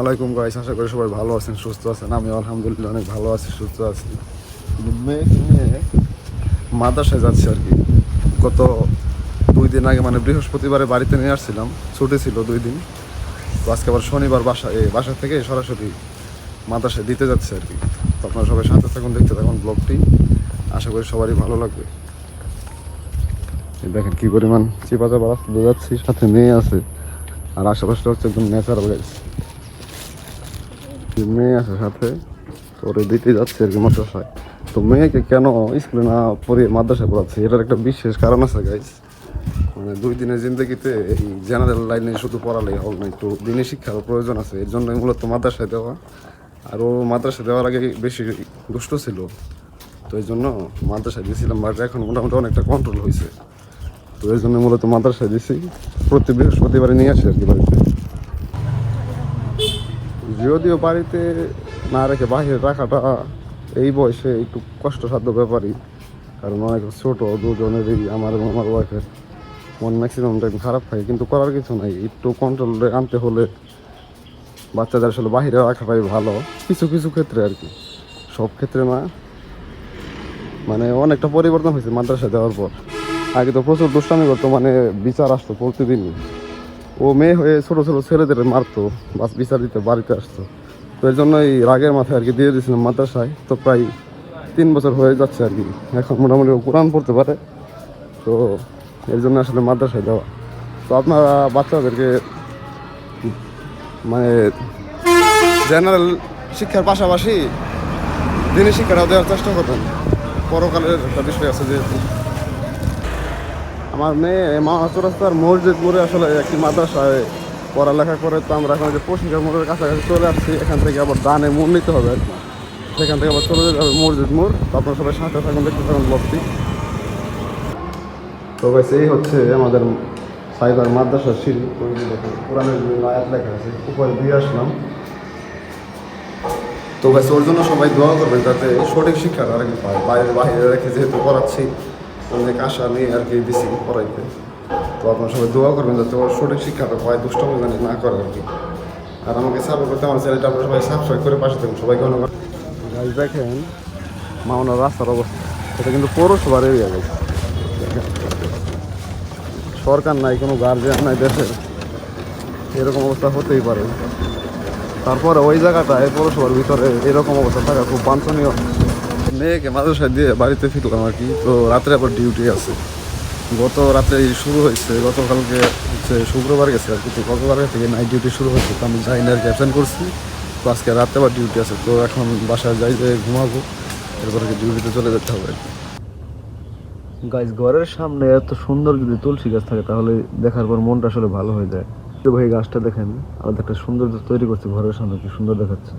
ওয়ালাইকুম গাইস আশা করি সবাই ভালো আছেন, সুস্থ আছেন। আমি আলহামদুলিল্লাহ অনেক ভালো আছি, সুস্থ আছি। মাদ্রাসায় যাচ্ছি আর কি। গত দুই দিন আগে মানে বৃহস্পতিবারে বাড়িতে নিয়ে আসছিলাম, ছুটি ছিল দুই দিন। তো আজকে আবার শনিবার বাসা এই বাসা থেকে সরাসরি মাদ্রাসায় দিতে যাচ্ছে আর কি। তো আপনারা সবাই সাথে থাকুন, দেখতে থাকুন ব্লগটি। আশা করি সবারই ভালো লাগবে। দেখেন কি পরিমাণ চিপা চাপা রাস্তা যাচ্ছি, সাথে মেয়ে আছে। আর আশেপাশটা হচ্ছে একদম ন্যাচারাল গাইস মেয়ে আছে সাথে? ওরে দিতে যাচ্ছে আর কি মাদ্রাসায়। তো মেয়েকে কেন স্কুলে না পড়িয়ে মাদ্রাসায় পড়াচ্ছে? এটার একটা বিশেষ কারণ আছে গাইস মানে দুই দিনের জিন্দগিতে এই জেনারেল লাইনে শুধু পড়ালেই হবে না, একটু দিনে শিক্ষার প্রয়োজন আছে। এর জন্যই মূলত মাদ্রাসায় দেওয়া। আর ও মাদ্রাসায় দেওয়ার আগে বেশি দুষ্ট ছিল। তো এই জন্য মাদ্রাসায় দিয়েছিলাম বাট এখন মোটামুটি অনেকটা কন্ট্রোল হয়েছে তো এর জন্য মূলত মাদ্রাসায় দিয়েছি প্রতি বৃহস্পতিবারে নিয়ে আসি আর কি বাড়িতে। যদিও বাড়িতে না রেখে বাইরে রাখাটা এই বয়সে একটু কষ্টসাধ্য ব্যাপারই। কারণ অনেক ছোট দুজনেরই, আমার এবং আমার ওয়াইফের মন ম্যাক্সিমাম টাইম খারাপ থাকে, কিন্তু করার কিছু নাই। একটু কন্ট্রোলে আনতে হলে বাচ্চাদের আসলে বাইরে রাখাটাই ভালো, কিছু কিছু ক্ষেত্রে আর কি। সব ক্ষেত্রে না। মানে অনেকটা পরিবর্তন হয়েছে মাদ্রাসা দেওয়ার পর। আগে তো প্রচুর দুষ্টামি করতো মানে বিচার আসতো প্রতিদিনই। ও মেয়ে হয়ে ছোটো ছোটো ছেলেদের মারতো, বাস বিচার দিতে বাড়িতে আসতো। তো এর জন্য এই রাগের মাথায় আর কি দিয়ে দিয়েছিলাম মাদ্রাসায়। তো প্রায় তিন বছর হয়ে যাচ্ছে আর কি। এখন মোটামুটি কোরআন পড়তে পারে। তো এর জন্য আসলে মাদ্রাসায় দেওয়া তো আপনারা বাচ্চাদেরকে মানে জেনারেল শিক্ষার পাশাপাশি দিনের শিক্ষাটাও দেওয়ার চেষ্টা করতেন পরকালের একটা বিষয় আছে যেহেতু। আমার মেয়ে মামা চৌরাস্তার মসজিদ মোড়ে আসলে একটি মাদ্রাসায় পড়ালেখা করে, তো আমরা এখন যে পশিকা মোড়ের কাছাকাছি চলে আসছি। এখান থেকে আবার ডানে মোড় নিতে হবে আর কি। সেখান থেকে আবার চলে যেতে হবে মসজিদ মোড়। তো আপনারা সবাই সাথে থাকুন, দেখতে থাকুন ব্লগটি। তো ভাই এই হচ্ছে আমাদের সাইবার মাদ্রাসার সিঁড়ি। ওই আয়াত লেখা আছে, উপরে দিয়ে আসলাম। তো ভাই ওর জন্য সবাই দোয়া করবেন যাতে সঠিক শিক্ষাটা আর কি পায়। বাইরে বাইরে রেখে যেহেতু পড়াচ্ছি অনেক আশা নিয়ে আর কি দিছি পড়াইতে তো আপনার সবাই দোয়া করবেন যাতে ওর সঠিক শিক্ষাটা পায় দুষ্টমি জানি না করে আর কি। আর আমাকে সাপোর্ট করতে আমার চ্যানেলটা আপনারা সবাই সাবস্ক্রাইব করে পাশে থাকুন। সবাইকে অনেক গাছ দেখেন মাওনার রাস্তার অবস্থা। এটা কিন্তু পৌরসভার এরিয়া গেছে সরকার নাই, কোনো গার্জিয়ান নাই দেশের এরকম অবস্থা হতেই পারে। তারপরে ওই জায়গাটায় পৌরসভার ভিতরে এরকম অবস্থা থাকা খুব বাঞ্ছনীয়। মেয়েকে মাদ্রাসায় দিয়ে বাড়িতে ফিরলাম আর কি। তো রাত্রে আবার ডিউটি আছে। গত রাত্রে শুরু হয়েছে, গতকালকে হচ্ছে শুক্রবার গেছে আর কি। তো গতবার থেকে নাইট ডিউটি শুরু হয়েছে, তো আমি যাই না আর কি করছি। তো আজকে রাতে আবার ডিউটি আছে, তো এখন বাসায় যাই যে ঘুমাবো, এরপরে ডিউটিতে চলে যেতে হবে কি। গাছ ঘরের সামনে এত সুন্দর যদি তুলসী গাছ থাকে, তাহলে দেখার পর মনটা আসলে ভালো হয়ে যায়। তো ভাই গাছটা দেখেন আলাদা একটা সৌন্দর্য তৈরি করছে ঘরের সামনে, কি সুন্দর দেখাচ্ছে।